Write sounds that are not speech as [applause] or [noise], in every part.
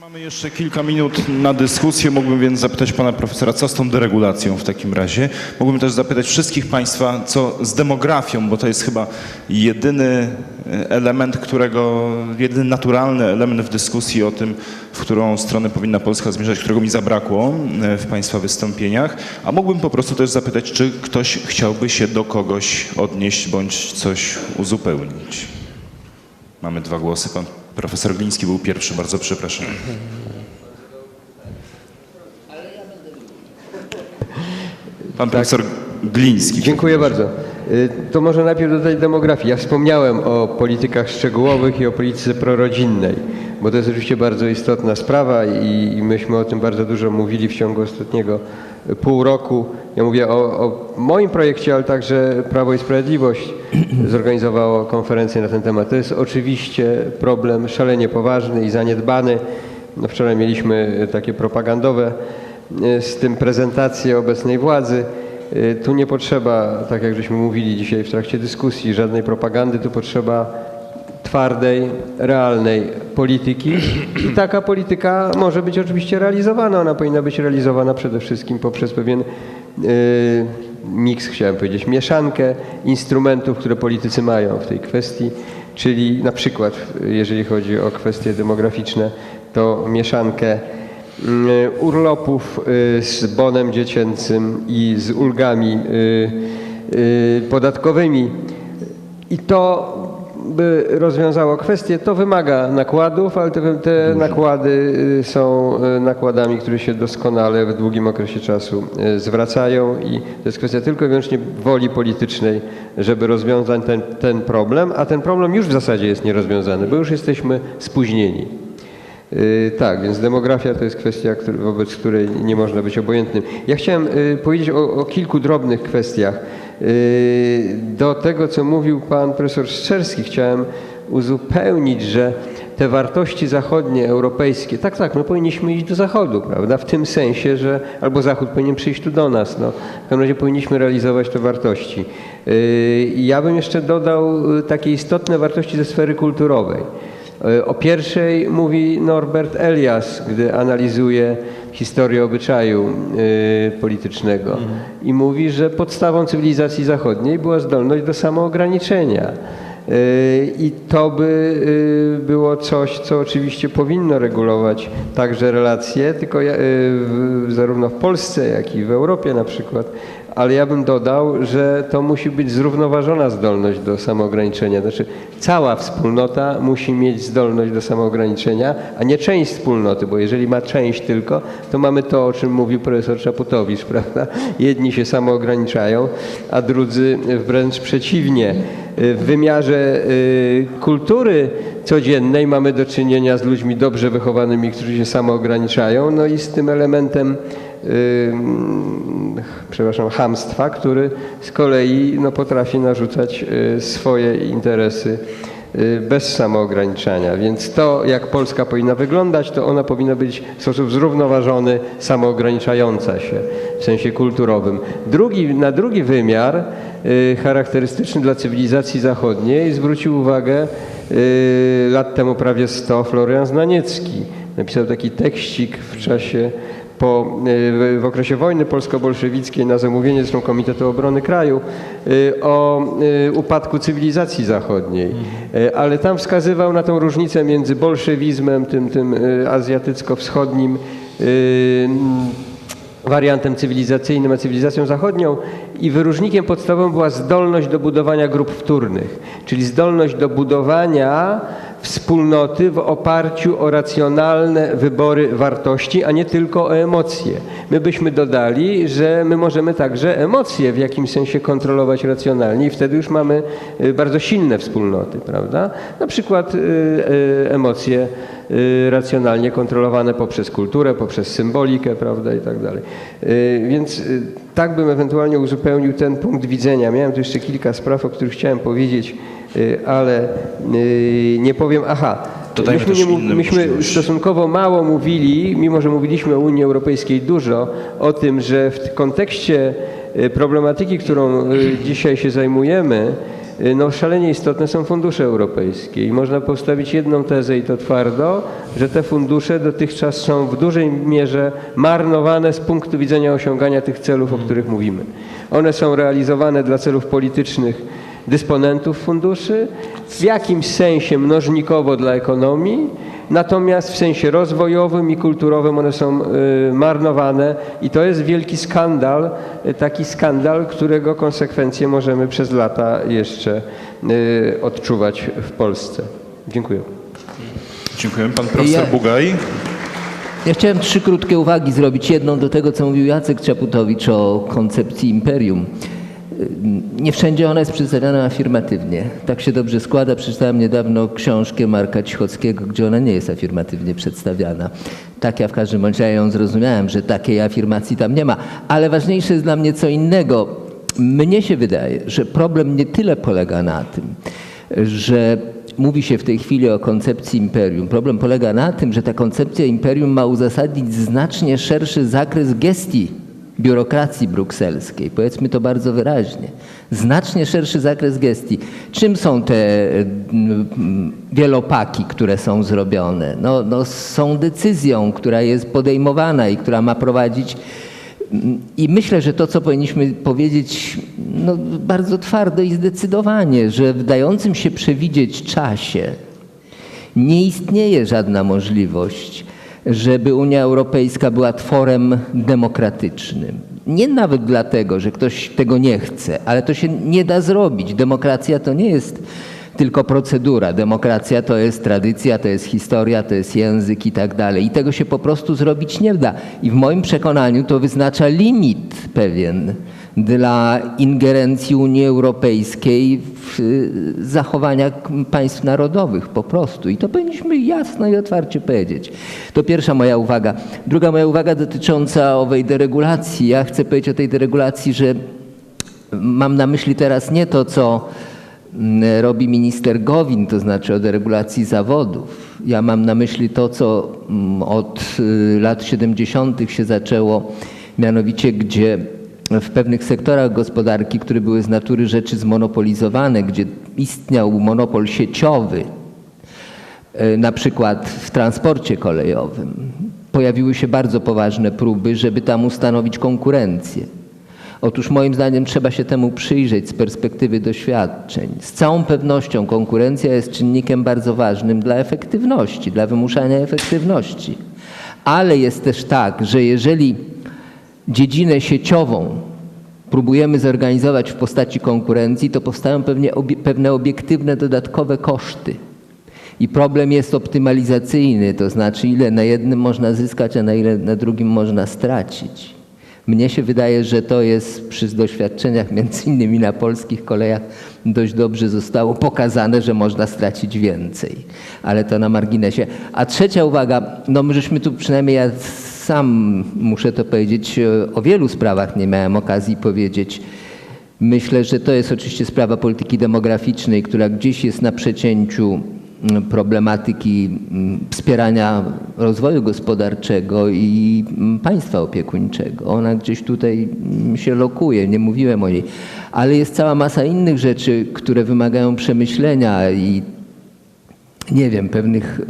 Mamy jeszcze kilka minut na dyskusję. Mógłbym więc zapytać pana profesora, co z tą deregulacją w takim razie. Mógłbym też zapytać wszystkich państwa, co z demografią, bo to jest chyba jedyny e, element, którego, jedyny naturalny element w dyskusji o tym, w którą stronę powinna Polska zmierzać, którego mi zabrakło e, w państwa wystąpieniach. A mógłbym po prostu też zapytać, czy ktoś chciałby się do kogoś odnieść bądź coś uzupełnić. Mamy dwa głosy. Pan profesor Gliński był pierwszy, bardzo przepraszam. Pan profesor Gliński. Dziękuję bardzo. Y, To może najpierw do tej demografii. Ja wspomniałem o politykach szczegółowych i o polityce prorodzinnej, bo to jest oczywiście bardzo istotna sprawa i, i myśmy o tym bardzo dużo mówili w ciągu ostatniego pół roku. Ja mówię o, o moim projekcie, ale także Prawo i Sprawiedliwość [clears throat] zorganizowało konferencję na ten temat. To jest oczywiście problem szalenie poważny i zaniedbany. No wczoraj mieliśmy takie propagandowe y, z tym prezentację obecnej władzy. Y, Tu nie potrzeba, tak jak żeśmy mówili dzisiaj w trakcie dyskusji, żadnej propagandy, tu potrzeba twardej, realnej polityki. I taka polityka może być oczywiście realizowana. Ona powinna być realizowana przede wszystkim poprzez pewien y, miks, chciałem powiedzieć, mieszankę instrumentów, które politycy mają w tej kwestii, czyli na przykład, jeżeli chodzi o kwestie demograficzne, to mieszankę mm, urlopów y, z bonem dziecięcym i z ulgami y, y, podatkowymi. I to by rozwiązało kwestię, to wymaga nakładów, ale te, te nakłady y, są y, nakładami, które się doskonale w długim okresie czasu y, zwracają i to jest kwestia tylko i wyłącznie woli politycznej, żeby rozwiązać ten, ten problem, a ten problem już w zasadzie jest nierozwiązany, bo już jesteśmy spóźnieni. Yy, Tak, więc demografia to jest kwestia, który- wobec której nie można być obojętnym. Ja chciałem yy, powiedzieć o, o kilku drobnych kwestiach. Yy, Do tego, co mówił pan profesor Szczerski, chciałem uzupełnić, że te wartości zachodnie, europejskie, tak, tak, no powinniśmy iść do Zachodu, prawda? W tym sensie, że albo Zachód powinien przyjść tu do nas. No. W każdym razie powinniśmy realizować te wartości. Yy, Ja bym jeszcze dodał yy, takie istotne wartości ze sfery kulturowej. O pierwszej mówi Norbert Elias, gdy analizuje historię obyczaju y, politycznego i mówi, że podstawą cywilizacji zachodniej była zdolność do samoograniczenia. Y, I to by było coś, co oczywiście powinno regulować także relacje, tylko zarówno w Polsce, jak i w Europie na przykład. Ale ja bym dodał, że to musi być zrównoważona zdolność do samoograniczenia. Znaczy cała wspólnota musi mieć zdolność do samoograniczenia, a nie część wspólnoty, bo jeżeli ma część tylko, to mamy to, o czym mówił profesor Czaputowicz, [laughs] prawda? Jedni się samoograniczają, a drudzy wręcz przeciwnie. W wymiarze y, kultury codziennej mamy do czynienia z ludźmi dobrze wychowanymi, którzy się samoograniczają, no i z tym elementem przepraszam, hamstwa, który z kolei no, potrafi narzucać y, swoje interesy y, bez samoograniczania. Więc to, jak Polska powinna wyglądać, to ona powinna być w sposób zrównoważony, samoograniczająca się w sensie kulturowym. Drugi, na drugi wymiar y, charakterystyczny dla cywilizacji zachodniej zwrócił uwagę lat temu prawie 100 Florian Znaniecki. Napisał taki tekścik w czasie po, y, w okresie wojny polsko-bolszewickiej na zamówienie zresztą Komitetu Obrony Kraju y, o y, upadku cywilizacji zachodniej. Y, Ale tam wskazywał na tą różnicę między bolszewizmem, tym, tym azjatycko-wschodnim, wariantem cywilizacyjnym, a cywilizacją zachodnią i wyróżnikiem podstawowym była zdolność do budowania grup wtórnych, czyli zdolność do budowania wspólnoty w oparciu o racjonalne wybory wartości, a nie tylko o emocje. My byśmy dodali, że my możemy także emocje w jakimś sensie kontrolować racjonalnie i wtedy już mamy y, bardzo silne wspólnoty, prawda? Na przykład y, y, emocje racjonalnie kontrolowane poprzez kulturę, poprzez symbolikę, prawda, i tak dalej. Więc tak bym ewentualnie uzupełnił ten punkt widzenia. Miałem tu jeszcze kilka spraw, o których chciałem powiedzieć, ale y, nie powiem. Aha, Dodajmy myśmy, nie, myśmy stosunkowo mało mówili, mimo że mówiliśmy o Unii Europejskiej dużo, o tym, że w kontekście y, problematyki, którą y, dzisiaj się zajmujemy, y, no szalenie istotne są fundusze europejskie i można postawić jedną tezę i to twardo, że te fundusze dotychczas są w dużej mierze marnowane z punktu widzenia osiągania tych celów, o których mówimy. One są realizowane dla celów politycznych dysponentów funduszy, w jakimś sensie mnożnikowo dla ekonomii, natomiast w sensie rozwojowym i kulturowym one są y, marnowane i to jest wielki skandal, y, taki skandal, którego konsekwencje możemy przez lata jeszcze y, odczuwać w Polsce. Dziękuję. Dziękuję. Pan profesor Ja- Bugaj. Ja chciałem trzy krótkie uwagi zrobić. Jedną do tego, co mówił Jacek Czaputowicz o koncepcji imperium. Nie wszędzie ona jest przedstawiana afirmatywnie. Tak się dobrze składa. Przeczytałem niedawno książkę Marka Cichockiego, gdzie ona nie jest afirmatywnie przedstawiana. Tak ja w każdym razie ją zrozumiałem, że takiej afirmacji tam nie ma. Ale ważniejsze jest dla mnie co innego. Mnie się wydaje, że problem nie tyle polega na tym, że mówi się w tej chwili o koncepcji imperium. Problem polega na tym, że ta koncepcja imperium ma uzasadnić znacznie szerszy zakres gestii biurokracji brukselskiej. Powiedzmy to bardzo wyraźnie. Znacznie szerszy zakres gestii. Czym są te mm, wielopaki, które są zrobione? No, no, są decyzją, która jest podejmowana i która ma prowadzić i myślę, że to, co powinniśmy powiedzieć no, bardzo twardo i zdecydowanie, że w dającym się przewidzieć czasie nie istnieje żadna możliwość, żeby Unia Europejska była tworem demokratycznym. Nie nawet dlatego, że ktoś tego nie chce, ale to się nie da zrobić. Demokracja to nie jest tylko procedura. Demokracja to jest tradycja, to jest historia, to jest język i tak dalej. I tego się po prostu zrobić nie da. I w moim przekonaniu to wyznacza limit pewien dla ingerencji Unii Europejskiej w y, zachowania państw narodowych po prostu. I to powinniśmy jasno i otwarcie powiedzieć. To pierwsza moja uwaga. Druga moja uwaga dotycząca owej deregulacji. Ja chcę powiedzieć o tej deregulacji, że Mam na myśli teraz nie to, co mm, robi minister Gowin, to znaczy o deregulacji zawodów. Ja mam na myśli to, co mm, od y, lat 70. się zaczęło, mianowicie gdzie w pewnych sektorach gospodarki, które były z natury rzeczy zmonopolizowane, gdzie istniał monopol sieciowy, e, na przykład w transporcie kolejowym, pojawiły się bardzo poważne próby, żeby tam ustanowić konkurencję. Otóż moim zdaniem trzeba się temu przyjrzeć z perspektywy doświadczeń. Z całą pewnością konkurencja jest czynnikiem bardzo ważnym dla efektywności, dla wymuszania efektywności. Ale jest też tak, że jeżeli dziedzinę sieciową próbujemy zorganizować w postaci konkurencji, to powstają pewnie obie, pewne obiektywne dodatkowe koszty. I problem jest optymalizacyjny, to znaczy ile na jednym można zyskać, a na ile na drugim można stracić. Mnie się wydaje, że to jest przy doświadczeniach między innymi na polskich kolejach dość dobrze zostało pokazane, że można stracić więcej. Ale to na marginesie. A trzecia uwaga, no my żeśmy tu przynajmniej ja sam muszę to powiedzieć, o wielu sprawach nie miałem okazji powiedzieć. Myślę, że to jest oczywiście sprawa polityki demograficznej, która gdzieś jest na przecięciu mm, problematyki mm, wspierania rozwoju gospodarczego i mm, państwa opiekuńczego. Ona gdzieś tutaj się lokuje, nie mówiłem o niej. Ale jest cała masa innych rzeczy, które wymagają przemyślenia i nie wiem, pewnych y,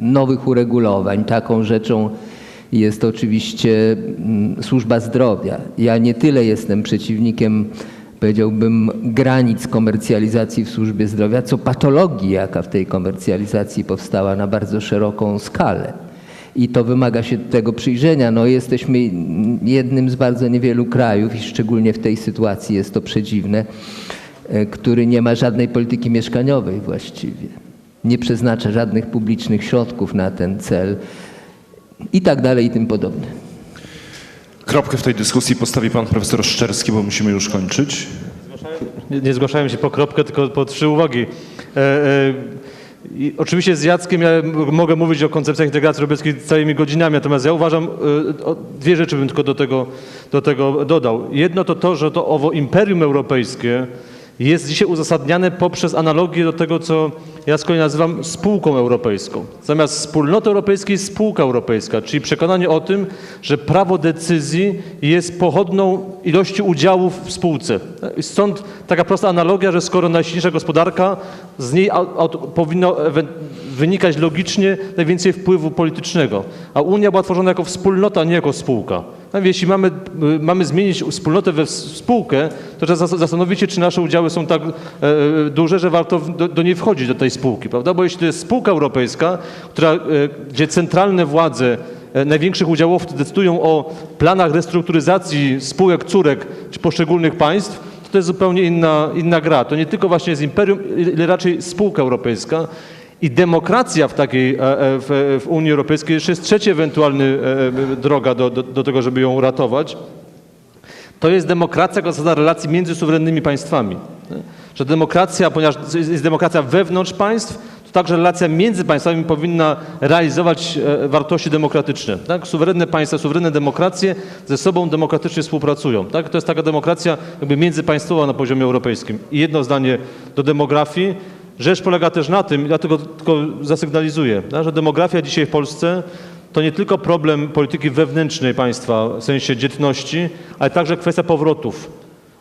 nowych uregulowań. Taką rzeczą jest oczywiście mm, służba zdrowia. Ja nie tyle jestem przeciwnikiem, powiedziałbym, granic komercjalizacji w służbie zdrowia, co patologii, jaka w tej komercjalizacji powstała na bardzo szeroką skalę. I to wymaga się tego przyjrzenia. No, jesteśmy jednym z bardzo niewielu krajów, i szczególnie w tej sytuacji jest to przedziwne, e, który nie ma żadnej polityki mieszkaniowej właściwie. Nie przeznacza żadnych publicznych środków na ten cel i tak dalej i tym podobne. Kropkę w tej dyskusji postawi pan profesor Szczerski, bo musimy już kończyć. Nie, nie zgłaszałem się po kropkę, tylko po trzy uwagi. E, e, i oczywiście z Jackiem ja mogę mówić o koncepcjach integracji europejskiej całymi godzinami, natomiast ja uważam, e, dwie rzeczy bym tylko do tego, do tego dodał. Jedno to to, że to owo imperium europejskie jest dzisiaj uzasadniane poprzez analogię do tego, co ja z kolei nazywam spółką europejską. Zamiast wspólnoty europejskiej spółka europejska, czyli przekonanie o tym, że prawo decyzji jest pochodną ilości udziałów w spółce. Stąd taka prosta analogia, że skoro najsilniejsza gospodarka, z niej powinno wynikać logicznie najwięcej wpływu politycznego. A Unia była tworzona jako wspólnota, a nie jako spółka. No, jeśli mamy, y, mamy zmienić wspólnotę we spółkę, to trzeba zas- zastanowić się, czy nasze udziały są tak e, e, duże, że warto do, do niej wchodzić, do tej spółki, prawda? Bo jeśli to jest spółka europejska, która, e, gdzie centralne władze e, największych udziałowców decydują o planach restrukturyzacji spółek, córek poszczególnych państw, to jest zupełnie inna, inna gra. To nie tylko właśnie jest imperium, ile raczej spółka europejska. I demokracja w takiej, e, e, w, w Unii Europejskiej jeszcze jest trzecia ewentualna droga do, do, do tego, żeby ją uratować. To jest demokracja zasada relacji między suwerennymi państwami. Że demokracja, ponieważ jest demokracja wewnątrz państw, to także relacja między państwami powinna realizować e, wartości demokratyczne. Tak? Suwerenne państwa, suwerenne demokracje ze sobą demokratycznie współpracują. Tak? To jest taka demokracja jakby międzypaństwowa na poziomie europejskim. I jedno zdanie do demografii. Rzecz polega też na tym, ja tylko, tylko zasygnalizuję, tak? że demografia dzisiaj w Polsce to nie tylko problem polityki wewnętrznej państwa, w sensie dzietności, ale także kwestia powrotów.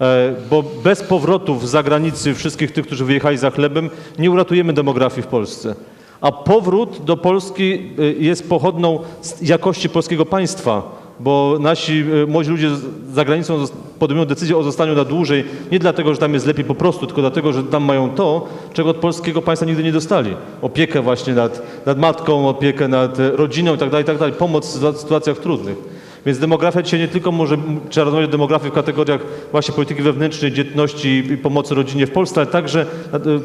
E, Bo bez powrotów z zagranicy wszystkich tych, którzy wyjechali za chlebem, nie uratujemy demografii w Polsce. A powrót do Polski e, jest pochodną jakości polskiego państwa, bo nasi e, młodzi ludzie za granicą podejmują decyzję o zostaniu na dłużej nie dlatego, że tam jest lepiej po prostu, tylko dlatego, że tam mają to, czego od polskiego państwa nigdy nie dostali. Opiekę właśnie nad, nad matką, opiekę nad e, rodziną itd., itd., pomoc w sytuacjach trudnych. Więc demografia dzisiaj nie tylko może, trzeba rozmawiać o demografii w kategoriach właśnie polityki wewnętrznej, dzietności i pomocy rodzinie w Polsce, ale także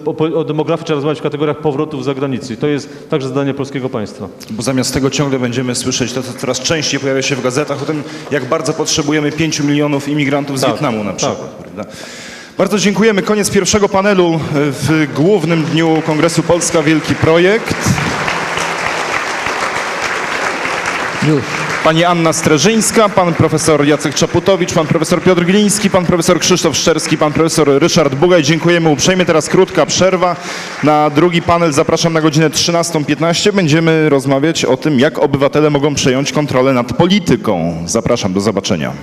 o, o demografii trzeba rozmawiać w kategoriach powrotów z zagranicy. I to jest także zadanie polskiego państwa. Bo zamiast tego ciągle będziemy słyszeć to, co coraz częściej pojawia się w gazetach, o tym, jak bardzo potrzebujemy 5 milionów imigrantów z Tak, Wietnamu na tak. przykład. Prawda? Bardzo dziękujemy. Koniec pierwszego panelu w głównym dniu Kongresu Polska Wielki Projekt. Już. Pani Anna Streżyńska, pan profesor Jacek Czaputowicz, pan profesor Piotr Gliński, pan profesor Krzysztof Szczerski, pan profesor Ryszard Bugaj. Dziękujemy uprzejmie. Teraz krótka przerwa. Na drugi panel zapraszam na godzinę 13.15. Będziemy rozmawiać o tym, jak obywatele mogą przejąć kontrolę nad polityką. Zapraszam, do zobaczenia.